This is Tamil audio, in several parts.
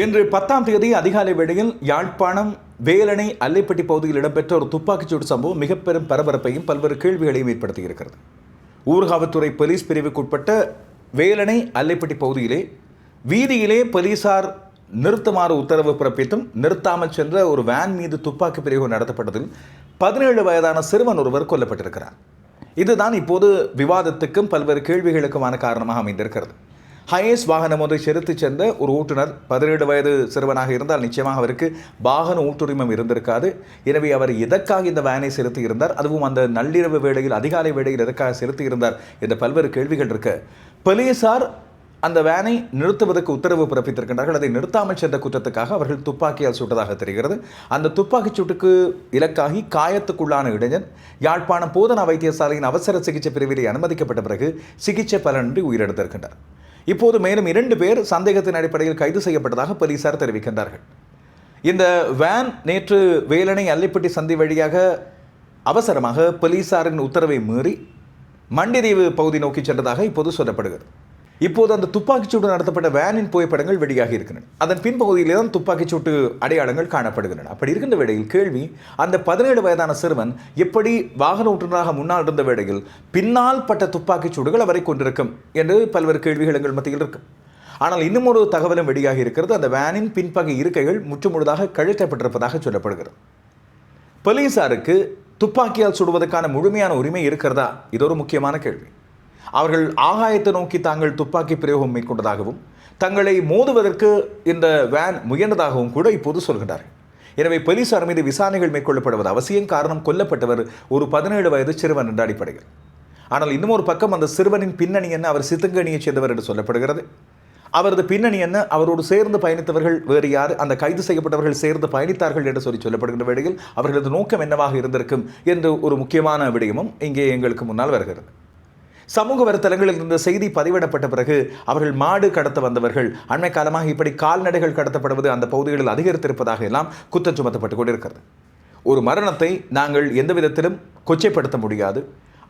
இன்று பத்தாம் தேதி அதிகாலை வேளையில் யாழ்ப்பாணம் வேலணை அல்லைப்பட்டி பகுதியில் இடம்பெற்ற ஒரு துப்பாக்கிச்சூடு சம்பவம் மிக பெரும் பரபரப்பையும் பல்வேறு கேள்விகளையும் ஏற்படுத்தியிருக்கிறது ஊர்காவல்துறை போலீஸ் பிரிவுக்குட்பட்ட வேலணை அல்லைப்பட்டி பகுதியிலே வீதியிலே போலீசார் நிறுத்துமாறு உத்தரவு பிறப்பித்தும் நிறுத்தாமல் சென்ற ஒரு வேன் மீது துப்பாக்கி பிரிவு நடத்தப்பட்டதில் பதினேழு வயதான சிறுவன் ஒருவர் கொல்லப்பட்டிருக்கிறார். இதுதான் இப்போது விவாதத்துக்கும் பல்வேறு கேள்விகளுக்குமான காரணமாக அமைந்திருக்கிறது. ஹையஸ் வாகனம் ஒன்றை செலுத்திச் சென்ற ஒரு ஓட்டுநர் பதினேழு வயது சிறுவனாக இருந்தால் நிச்சயமாக அவருக்கு வாகன ஊட்டுரிமம் இருந்திருக்காது. எனவே அவர் எதற்காக இந்த வேனை செலுத்தி இருந்தார் அதுவும் அந்த நள்ளிரவு வேளையில் அதிகாலை வேளையில் எதற்காக செலுத்தி இருந்தார் என்ற பல்வேறு கேள்விகள் இருக்கு. போலீசார் அந்த வேனை நிறுத்துவதற்கு உத்தரவு பிறப்பித்திருக்கின்றார்கள். அதை நிறுத்தாமல் சென்ற குற்றத்துக்காக அவர்கள் துப்பாக்கியால் சுட்டதாக தெரிகிறது. அந்த துப்பாக்கிச் சூட்டுக்கு இலக்காகி காயத்துக்குள்ளான இளைஞன் யாழ்ப்பாணம் போதனா வைத்தியசாலையின் அவசர சிகிச்சை பிரிவிலே அனுமதிக்கப்பட்ட பிறகு சிகிச்சை பலனின்றி உயிரிழந்திருக்கின்றார். இப்போது மேலும் இரண்டு பேர் சந்தேகத்தின் அடிப்படையில் கைது செய்யப்பட்டதாக போலீசார் தெரிவிக்கின்றார்கள். இந்த வேன் நேற்று வேலணை அல்லிப்பட்டி சந்தி வழியாக அவசரமாக போலீசாரின் உத்தரவை மீறி மண்டிதீவு பகுதி நோக்கி சென்றதாக இப்போது சொல்லப்படுகிறது. இப்போது அந்த துப்பாக்கிச்சூடு நடத்தப்பட்ட வேனின் புகைப்படங்கள் வெளியாகி இருக்கின்றன. அதன் பின்பகுதியிலே தான் துப்பாக்கிச்சூட்டு அடையாளங்கள் காணப்படுகின்றன. அப்படி இருக்கின்ற வேளையில் கேள்வி அந்த பதினேழு வயதான சிறுவன் எப்படி வாகன ஓட்டுநராக முன்னால் இருந்த வேளையில் பின்னால் பட்ட துப்பாக்கிச் சூடுகள் அவரை கொண்டிருக்கும் என்று பல்வேறு கேள்விகள் எங்கள் மத்தியில் இருக்கும் ஆனால் இன்னும் ஒரு தகவலும் வெளியாகி இருக்கிறது. அந்த வேனின் பின்பகை இருக்கைகள் முற்றுமுழுதாக கழற்றப்பட்டிருப்பதாக சொல்லப்படுகிறது. போலீசாருக்கு துப்பாக்கியால் சுடுவதற்கான முழுமையான உரிமை இருக்கிறதா? இது ஒரு முக்கியமான கேள்வி. அவர்கள் ஆகாயத்தை நோக்கி தாங்கள் துப்பாக்கி பிரயோகம் மேற்கொண்டதாகவும் தங்களை மோதுவதற்கு இந்த வேன் முயன்றதாகவும் கூட இப்போது சொல்கிறார்கள் எனவே போலீசார் மீது விசாரணைகள் மேற்கொள்ளப்படுவது அவசியம். காரணம் கொல்லப்பட்டவர் ஒரு பதினேழு வயது சிறுவன் என்ற அடிப்படையில். ஆனால் இன்னும் ஒரு பக்கம் அந்த சிறுவனின் பின்னணி என்ன? அவர் சித்தங்கணியைச் சேர்ந்தவர் என்று சொல்லப்படுகிறது. அவரது பின்னணி என்ன? அவரோடு சேர்ந்து பயணித்தவர்கள் வேறு யார்? அந்த கைது செய்யப்பட்டவர்கள் சேர்ந்து பயணித்தார்கள் என்று சொல்லி சொல்லப்படுகின்ற வேளையில் அவர்களது நோக்கம் என்னவாக இருந்திருக்கும்? என்று ஒரு முக்கியமான விடயமும் இங்கே எங்களுக்கு முன்னால் வருகிறது. சமூக வலைத்தளங்களில் இருந்த செய்தி பதிவிடப்பட்ட பிறகு அவர்கள் மாடு கடத்த வந்தவர்கள் அண்மை காலமாக இப்படி கால்நடைகள் கடத்தப்படுவது அந்த பகுதிகளில் அதிகரித்திருப்பதாக எல்லாம் குற்றம் சுமத்தப்பட்டு கொண்டிருக்கிறது. ஒரு மரணத்தை நாங்கள் எந்த விதத்திலும் கொச்சைப்படுத்த முடியாது.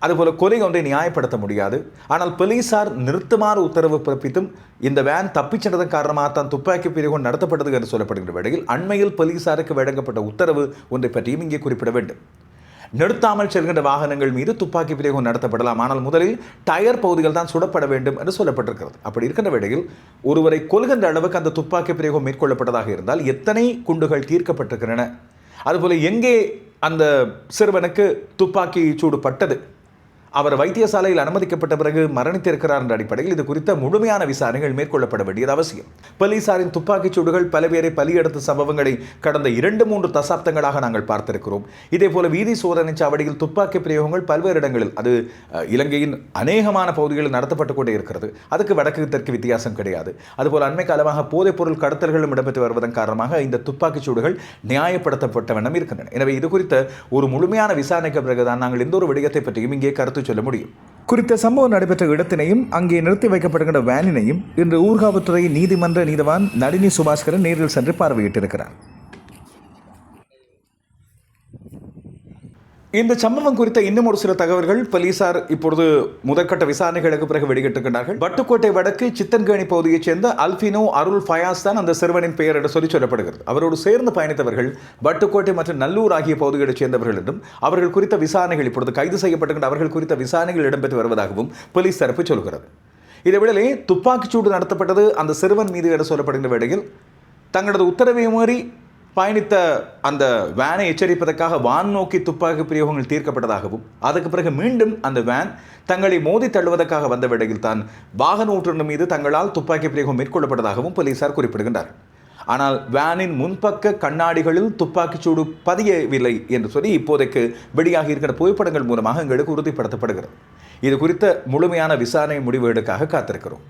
அதுபோல கொலை ஒன்றை நியாயப்படுத்த முடியாது. ஆனால் போலீசார் நிறுத்துமாறு உத்தரவு பிறப்பித்தும் இந்த வேன் தப்பிச் சென்றதன் காரணமாக தான் துப்பாக்கி பிரிவு நடத்தப்பட்டது என்று சொல்லப்படுகின்ற வேளையில் அண்மையில் போலீசாருக்கு வழங்கப்பட்ட உத்தரவு ஒன்றை பற்றியும் இங்கே குறிப்பிட வேண்டும். நிறுத்தாமல் செல்கின்ற வாகனங்கள் மீது துப்பாக்கி பிரயோகம் நடத்தப்படலாம். ஆனால் முதலில் டயர் பகுதிகள் தான் சுடப்பட வேண்டும் என்று சொல்லப்பட்டிருக்கிறது. அப்படி இருக்கின்ற வேளையில் ஒருவரை கொள்கின்ற அளவுக்கு அந்த துப்பாக்கி பிரயோகம் மேற்கொள்ளப்பட்டதாக இருந்தால் எத்தனை குண்டுகள் தீர்க்கப்பட்டிருக்கின்றன? அதுபோல் எங்கே அந்த சிறுவனுக்கு துப்பாக்கி சூடு பட்டது? அவர் வைத்தியசாலையில் அனுமதிக்கப்பட்ட பிறகு மரணித்திருக்கிறார் என்ற அடிப்படையில் இது குறித்த முழுமையான விசாரணைகள் மேற்கொள்ளப்பட வேண்டியது அவசியம். போலீசாரின் துப்பாக்கிச் சூடுகள் பல பேரை பலியெடுத்த சம்பவங்களை கடந்த இரண்டு மூன்று தசாப்தங்களாக நாங்கள் பார்த்திருக்கிறோம். இதே போல வீதி சோதனை சாவடியில் துப்பாக்கி பிரயோகங்கள் பல்வேறு இடங்களில் அது இலங்கையின் அநேகமான பகுதிகளில் நடத்தப்பட்டு கொண்டே இருக்கிறது. அதுக்கு வடக்கு தெற்கு வித்தியாசம் கிடையாது. அதுபோல் அண்மை காலமாக போதைப்பொருள் கடத்தல்களும் இடம்பெற்று வருவதன் காரணமாக இந்த துப்பாக்கிச் சூடுகள் நியாயப்படுத்தப்பட்ட வண்ணம் இருக்கின்றன. எனவே இது குறித்த ஒரு முழுமையான விசாரணைக்கு பிறகுதான் நாங்கள் எந்த ஒரு விடயத்தை பற்றியும் இங்கே கருத்து சொல்ல முடியும். குறித்த சம்பவம் நடைபெற்ற இடத்தினையும் அங்கே நிறுத்தி வைக்கப்படுகின்ற வேனினையும் இன்று ஊர்காவல்துறை நீதிமன்ற நீதவான் நளினி சுபாஸ்கரன் நேரில் சென்று பார்வையிட்டிருக்கிறார். இந்த சம்பவம் குறித்த இன்னும் ஒரு சில தகவல்கள் போலீசார் இப்பொழுது முதற்கட்ட விசாரணைகளுக்கு பிறகு வெளியிட்டிருக்கிறார்கள் பட்டுக்கோட்டை வடக்கு சித்தன்கேணி பகுதியைச் சேர்ந்த அல்பினோ அருள் ஃபயாஸ் தான் அந்த சிறுவனின் பெயர் என்று சொல்லி சொல்லப்படுகிறது. அவரோடு சேர்ந்து பயணித்தவர்கள் பட்டுக்கோட்டை மற்றும் நல்லூர் ஆகிய பகுதிகளைச் சேர்ந்தவர்கள் என்றும் அவர்கள் குறித்த விசாரணைகள் இப்பொழுது கைது செய்யப்பட்டுகின்ற அவர்கள் குறித்த விசாரணைகள் இடம்பெற்று வருவதாகவும் போலீஸ் தரப்பு சொல்கிறது இதேவேளை துப்பாக்கிச்சூடு நடத்தப்பட்டது அந்த சிறுவன் மீது என சொல்லப்படுகின்ற வேளையில் தங்களது உத்தரவை மீறி பயணித்த அந்த வேனை எச்சரிப்பதற்காக வான் நோக்கி துப்பாக்கி பிரயோகங்கள் தீர்க்கப்பட்டதாகவும் அதுக்கு பிறகு மீண்டும் அந்த வேன் தங்களை மோதி தள்ளுவதற்காக வந்த வேளையில் தான் வாகன ஓட்டுநர் மீது தங்களால் துப்பாக்கி பிரயோகம் மேற்கொள்ளப்பட்டதாகவும் போலீசார் குறிப்பிடுகின்றனர் ஆனால் வேனின் முன்பக்க கண்ணாடிகளில் துப்பாக்கிச்சூடு பதியவில்லை என்று சொல்லி இப்போதைக்கு வெளியாகி இருக்கிற புகைப்படங்கள் மூலமாக எங்களுக்கு உறுதிப்படுத்தப்படுகிறது. இது குறித்த முழுமையான விசாரணை முடிவுகளுக்காக காத்திருக்கிறோம்.